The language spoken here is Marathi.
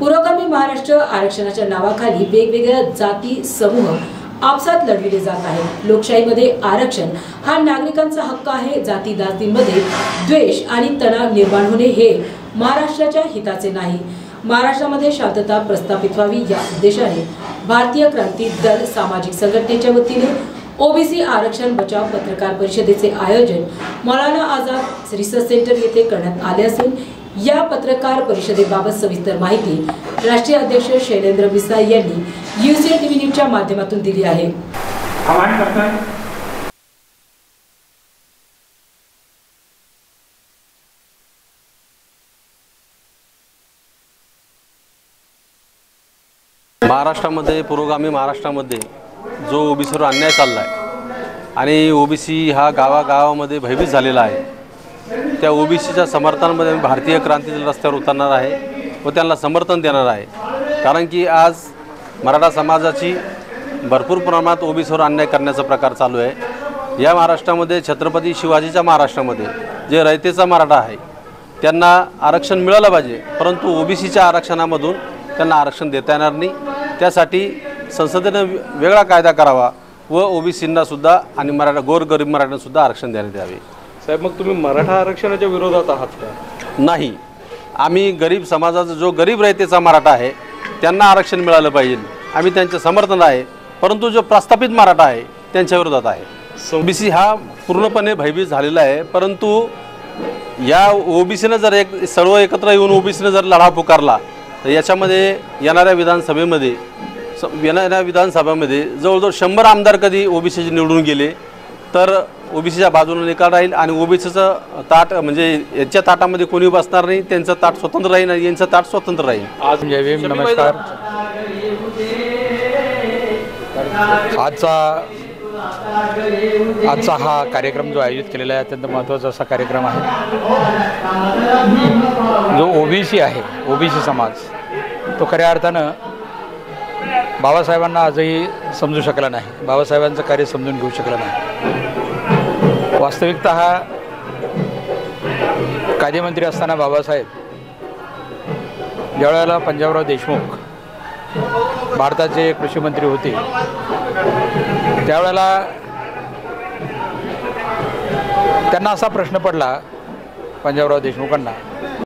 पुरोगामी महाराष्ट्र आरक्षणाच्या नावाखाली वेगवेगळ्या जाती समूह आपसात लढविले जात आहेत. लोकशाहीमध्ये आरक्षण हा नागरिकांचा हक्क आहे. जाती जातींमध्ये द्वेष आणि तणाव निर्माण होणे हे महाराष्ट्राच्या हिताचे नाही. महाराष्ट्रामध्ये शांतता प्रस्थापित व्हावी या उद्देशाने भारतीय क्रांती दल सामाजिक संघटनेच्या वतीने ओबीसी आरक्षण बचाव पत्रकार परिषदेचे आयोजन मौलाना आझाद रिसर्च सेंटर येथे करण्यात आले असून या पत्रकार परिषदेबाबत सविस्तर माहिती राष्ट्रीय अध्यक्ष शैलेंद्र मिसाई यांनी युसीए टीव्ही न्यूजच्या माध्यमातून दिली आहे. आवाहन करतोय. महाराष्ट्रामध्ये पुरोगामी महाराष्ट्रामध्ये जो ओबीसीवर अन्याय चालला आहे आणि ओबीसी हा गावागावामध्ये भयभीत झालेला आहे त्या ओबीसीच्या समर्थनामध्ये आम्ही भारतीय क्रांतीतील रस्त्यावर उतरणार आहे व त्यांना समर्थन देणार आहे. कारण की आज मराठा समाजाची भरपूर प्रमाणात ओबीसीवर अन्याय करण्याचा प्रकार चालू आहे. या महाराष्ट्रामध्ये छत्रपती शिवाजीच्या महाराष्ट्रामध्ये जे रयतेचा मराठा आहे त्यांना आरक्षण मिळालं पाहिजे परंतु ओबीसीच्या आरक्षणामधून त्यांना आरक्षण देता येणार नाही. त्यासाठी संसदेनं वेगळा कायदा करावा व ओबीसींनासुद्धा आणि मराठा गोरगरीब मराठ्यांसुद्धा आरक्षण देण्यात यावे. साहेब मग तुम्ही मराठा आरक्षणाच्या विरोधात आहात का? नाही. आम्ही गरीब समाजाचा जो गरीब रयतेचा मराठा आहे त्यांना आरक्षण मिळालं पाहिजे. आम्ही त्यांचे समर्थन आहे परंतु जो प्रस्थापित मराठा आहे त्यांच्या विरोधात आहे. ओबीसी हा पूर्णपणे भयभीत झालेला आहे परंतु या ओबीसीनं जर एक सर्व एकत्र येऊन ओबीसीनं जर लढा पुकारला तर याच्यामध्ये येणाऱ्या विधानसभेमध्ये येणाऱ्या विधानसभामध्ये जवळजवळ शंभर आमदार कधी ओबीसीचे निवडून गेले तर ओबीसीच्या बाजूने निकाल राहील आणि ओबीसीचं ताट म्हणजे यांच्या ताटामध्ये कोणी बसणार नाही त्यांचं ताट स्वतंत्र राहील आणि यांचं ताट स्वतंत्र राहील. आज भीम नमस्कार. आजचा आजचा हा कार्यक्रम जो आयोजित केलेला आहे अत्यंत महत्त्वाचा असा कार्यक्रम आहे. जो ओबीसी आहे ओबीसी समाज तो खऱ्या अर्थानं बाबासाहेबांना आजही समजू शकला नाही. बाबासाहेबांचं कार्य समजून घेऊ शकलं नाही. वास्तविकता हा कायदेमंत्री असताना बाबासाहेब ज्यावेळेला पंजाबराव देशमुख भारताचे कृषीमंत्री होते त्यावेळेला त्यांना असा प्रश्न पडला पंजाबराव देशमुखांना